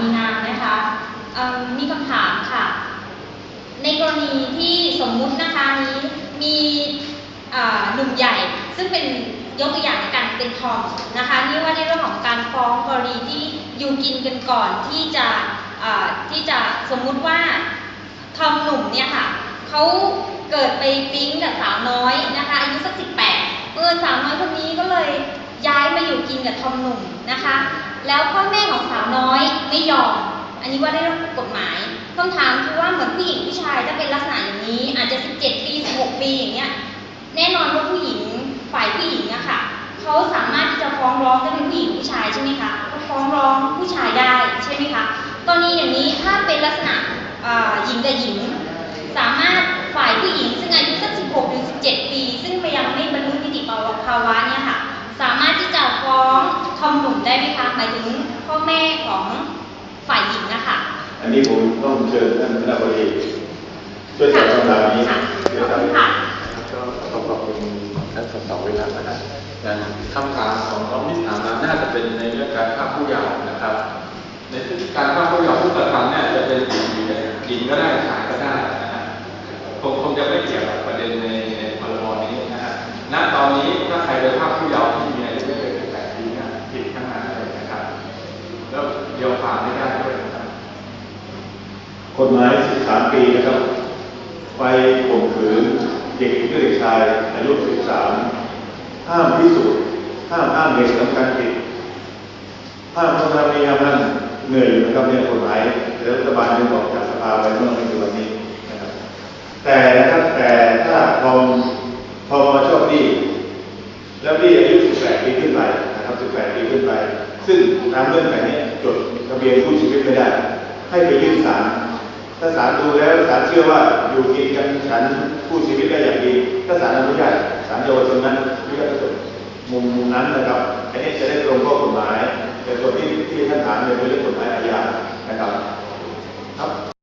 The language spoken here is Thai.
มีนามนะคะมีคำถามค่ะ ในกรณีที่สมมุตินะคะนี้มีหนุ่มใหญ่ ซึ่งเป็นยกตัวอย่างในการเป็นทอมนะคะนี่ว่าในเรื่องของการฟ้องกรณีที่อยู่กินกันก่อนที่จะที่จะสมมุติว่าทอมหนุ่มเนี่ยค่ะเขาเกิดไปปิ๊งกับสาวน้อยนะคะอายุสักสิบแปดเออสาวน้อยคนนี้ก็เลยย้ายมาอยู่กินกับทอมหนุ่มนะคะ แล้วพ่อแม่ของสาวน้อย ไม่ยอม อันนี้ว่าได้รับกฎหมายคำถามคือว่าเหมือนผู้หญิงผู้ชายถ้าเป็นลักษณะอย่างนี้ อาจจะ 17 ปี 16 ปีอย่างเงี้ย แน่นอนว่าผู้หญิงฝ่ายผู้หญิงอะค่ะเขาสามารถที่จะฟ้องร้องถ้าเป็นผู้หญิงผู้ชายใช่ไหมคะก็ฟ้องร้องผู้ชายได้ใช่ไหมคะ ตอนนี้อย่างนี้ถ้าเป็นลักษณะหญิงกับหญิงสามารถฝ่ายผู้หญิง ซึ่งอายุสัก16ถึง17 ปี ซึ่งยังไม่บรรลุนิติภาวะเนี่ยค่ะ สามารถที่จะฟ้องทอมหนุ่มได้ไหมคะหมายถึงพ่อแม่ของฝ่ายหญิงนะคะ อันนี้ผมต้องเชิญท่านคณะบดีช่วยตอบคำถามนี้เดี๋ขยอบครับคุณค่ะก็ต้องขอบคุณท่านสสวิรัตนะครับนะคำถามของน้องที่ถามมาน่าจะเป็นในเรื่องการฆ่าผู้เยาว์นะครับ ในการฆ่าผู้เยาว์ผู้กระทำเนี่ยจะเป็นหญิงหรือหญิงก็ได้ชายก็ได้นะฮะคงคงจะไม่เกี่ยวกับประเด็นในในพรบนี้นะฮะณตอนนี้ถ้าใครไปฆ่าผู้เยาว์ที่มีอายุไม่เกิน18ปีเนี่ยผิดทั้งนั้นเลยนะครับ แล้วเดียวความไม่ได้ด้วย กฎหมาย 13 ปีนะครับ ไปข่มขืนเด็กหญิงเด็กชายอายุ 13 ห้ามพิสูจน์ห้ามอ้างเหตุสำคัญผิดห้ามต้องทำในยามนั้นเหนื่อยนะครับเนี่ยกฎหมายรัฐบาลยังบอกจากสภาไปเมื่อไม่กี่วันนี้นะครับแต่นะครับแต่ถ้าพอมพอมาชอบดีแล้วพี่อายุ 18 ปีขึ้นไปนะครับ 18 ปีขึ้นไป ซึ่งตามเรื่องไขนี้จดทะเบียนผู้ชีวิตไม่ได้ ให้ไปยื่นศาล ถ้าศาลดูแล้วศาลเชื่อว่าอยู่กินกันฉันผู้ชีวิตได้อย่างดี ถ้าศาลอนุญาตศาลเยาวชนนั้นอนุญาตก็จบมุมนั้นนะครับ อันนี้จะได้ตรงข้อกฎหมาย